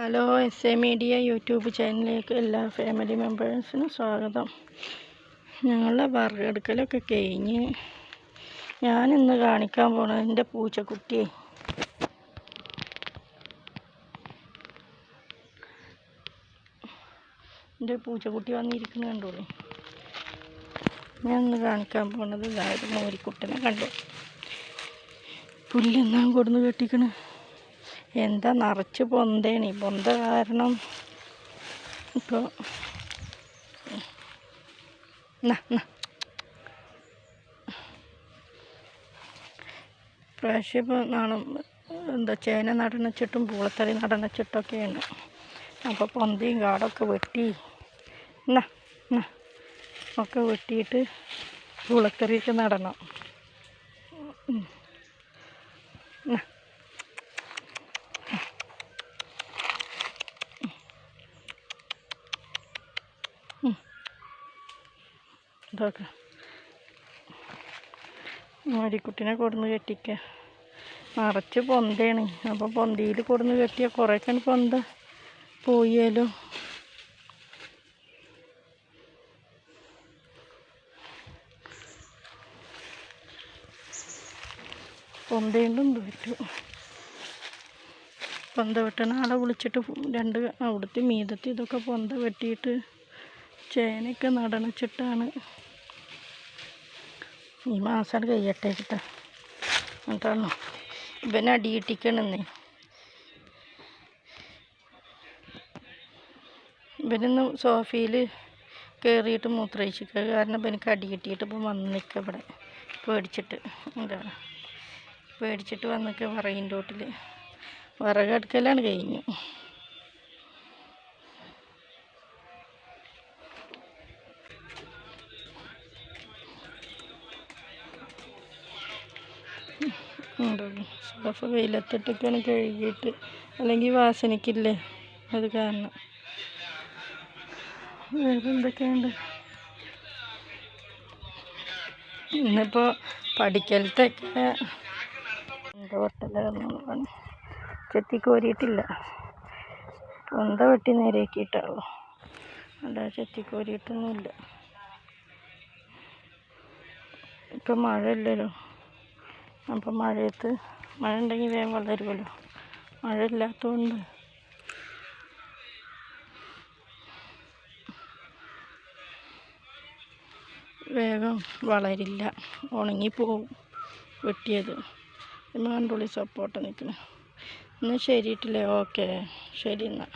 Hello S A media YouTube ചാനലിലേക്ക് എല്ലാ family മെമ്പേഴ്സിനും സ്വാഗതം. ഞങ്ങളുടെ വറുകെടുക്കലൊക്കെ കഴിഞ്ഞ് ഞാനിന്ന് കാണിക്കാൻ പോണത് എന്റെ പൂച്ചക്കുട്ടിയെ. എന്റെ പൂച്ചക്കുട്ടി വന്നിരിക്കുന്ന കണ്ടോളൂ ഞാൻ ഇന്ന് കാണിക്കാൻ പോണത് ഇതായത് മോരിക്കുട്ടനെ കണ്ടു. പുല്ലെന്നാ കൊടുന്ന് കെട്ടിക്കണ്? എന്താ നിറച്ച് പൊന്തേണി. പൊന്ത കാരണം ഇപ്പോൾ പ്രാവശ്യം നാളെ എന്താ ചേന നടനച്ചിട്ടും പൂളത്തറി നടനച്ചിട്ടൊക്കെയാണ്. അപ്പോൾ പൊന്തയും കാടൊക്കെ വെട്ടി. എന്നാ ഒക്കെ വെട്ടിയിട്ട് പൂളത്തറിയൊക്കെ നടണം. എന്നാ ഇതൊക്കെ. മാരിക്കുട്ടിനെ കൊടുന്ന് കെട്ടിക്ക. നിറച്ച് പൊന്തയാണ്. അപ്പോൾ പൊന്തിയിൽ കൊടുന്ന് കെട്ടിയ കുറേയൊക്കെ പൊന്ത പോയാലോ. പൊന്തയുണ്ടും പറ്റൂ പൊന്ത വെട്ടണ ആളെ വിളിച്ചിട്ട് രണ്ട് അവിടുത്തെ മീതത്തെ ഇതൊക്കെ പൊന്ത വെട്ടിയിട്ട് ചേനയൊക്കെ നടണച്ചിട്ടാണ് ഈ മാസം കഴിയട്ടെ കിട്ടാ എന്നിട്ടാണോ ഇവനെ അടിയിട്ടിക്കണെന്നേ ഇവനൊന്ന് സോഫയിൽ കയറിയിട്ട് മൂത്രയിച്ചിക്കുക കാരണം ഇവനക്ക് അടി കിട്ടിയിട്ട് ഇപ്പം വന്ന് നിൽക്കുക ഇവിടെ. പേടിച്ചിട്ട്. എന്താണ് പേടിച്ചിട്ട് വന്നിക്കുക വിറകിന്റെ തോട്ടിൽ. വിറകടുക്കലാണ് കഴിഞ്ഞു. ഉണ്ടല്ലോ. സോഫ വെയിലത്തിട്ടൊക്കെയാണ് കഴുകിയിട്ട് അല്ലെങ്കിൽ വാസനയ്ക്കില്ലേ? അത് കാരണം. വേറെ എന്തൊക്കെയുണ്ട്? ഇന്നിപ്പോൾ പഠിക്കലത്തൊക്കെ എന്താ വെട്ടലാണ് ചെത്തി കോരിയിട്ടില്ല. പൊന്ത വെട്ടി നേരെയാക്കിയിട്ടാവോ അല്ല ചെത്തി കോരിയിട്ടൊന്നുമില്ല. ഇപ്പം മഴയില്ലല്ലോ. അപ്പം മഴയത്ത് മഴ ഉണ്ടെങ്കിൽ വേഗം വളരുമല്ലോ മഴ ഇല്ലാത്തതുകൊണ്ട് വേഗം വളരില്ല. ഉണങ്ങിപ്പോവും വെട്ടിയത്. മാണ്ടുള്ളി സപ്പോർട്ട് നിൽക്കുന്നു. എന്നാൽ ശരിയിട്ടില്ലേ? ഓക്കെ ശരി എന്നാൽ.